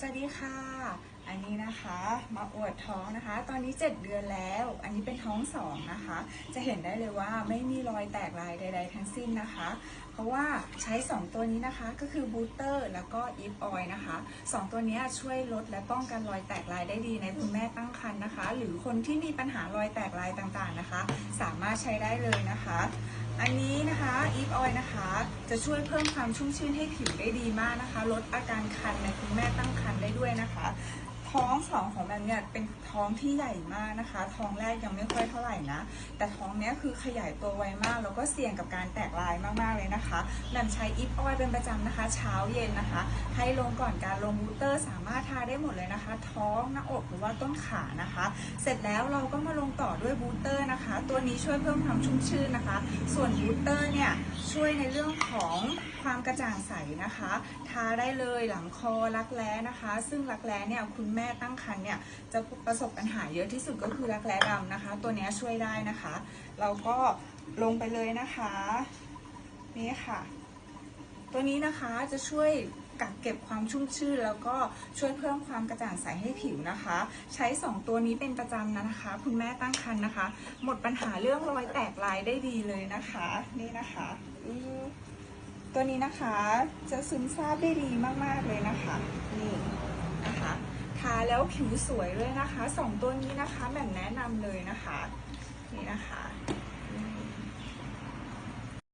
สวัสดีค่ะ อันนี้นะคะมาอวดท้องนะคะ ตอนนี้ 7 เดือนแล้ว อันนี้เป็นท้องสองนะคะ จะเห็นได้เลยว่าไม่มีรอยแตกลายใด ๆ ทั้งสิ้นนะคะ เพราะว่าใช้ 2 ตัวนี้นะคะก็คือบูสเตอร์แล้วก็อีฟออยนะคะ 2 ตัวนี้ช่วยลดและป้องกันรอยแตกลายได้ดีในคุณแม่ตั้งครรภ์นะคะ หรือคนที่มีปัญหารอยแตกลายต่างๆนะคะ สามารถใช้ได้เลยนะคะ อันนี้นะคะ อีฟออยนะคะ จะช่วยเพิ่มความชุ่มชื่นให้ผิวได้ดีมากนะคะ ลดอาการคันในคุณแม่ตั้งครรภ์ได้ด้วยนะคะ ท้องสองของแบมเนี่ยเป็นท้องที่ใหญ่มากนะคะ ท้องแรกยังไม่ค่อยเท่าไหร่นะ แต่ท้องเนี้ยคือขยายตัวไวมาก แล้วก็เสี่ยงกับการแตกลายมากๆเลยนะคะแบมใช้อีฟออยเป็นประจำนะคะ เช้าเย็นนะคะ ให้ลงก่อนการลงบูสเตอร์สามารถทาได้หมดเลยนะคะ ท้องหน้าอกหรือว่าต้นขานะคะ เสร็จแล้วเราก็มาลงต่อด้วยบูสเตอร์นะคะ ตัวนี้ช่วยเพิ่มความชุ่มชื่นนะคะ ส่วนบูสเตอร์เนี่ยช่วยในเรื่องของความกระจ่างใสนะคะ ทาได้เลยหลังคอรักแร้นะคะ ซึ่งรักแร้เนี่ยคุณแม่ม่ตั้งครรภ์เนี่ยจะประสบปัญหาเยอะที่สุดก็คือรักแร้ดำนะคะ ตัวนี้ช่วยได้นะคะ เราก็ลงไปเลยนะคะ นี่ค่ะ ตัวนี้นะคะจะช่วยกักเก็บความชุ่มชื่นแล้วก็ช่วยเพิ่มความกระจ่างใสให้ผิวนะคะ ใช้ 2 ตัวนี้เป็นประจำนะคะ คุณแม่ตั้งครรภ์นะคะ หมดปัญหาเรื่องรอยแตกลายได้ดีเลยนะคะ นี่นะคะตัวนี้นะคะจะซึมซาบได้ดีมากๆเลยนะคะ นี่ แล้วผิวสวยด้วยนะคะสองตัวนี้นะคะแบบแนะนำเลยนะคะนี่นะคะ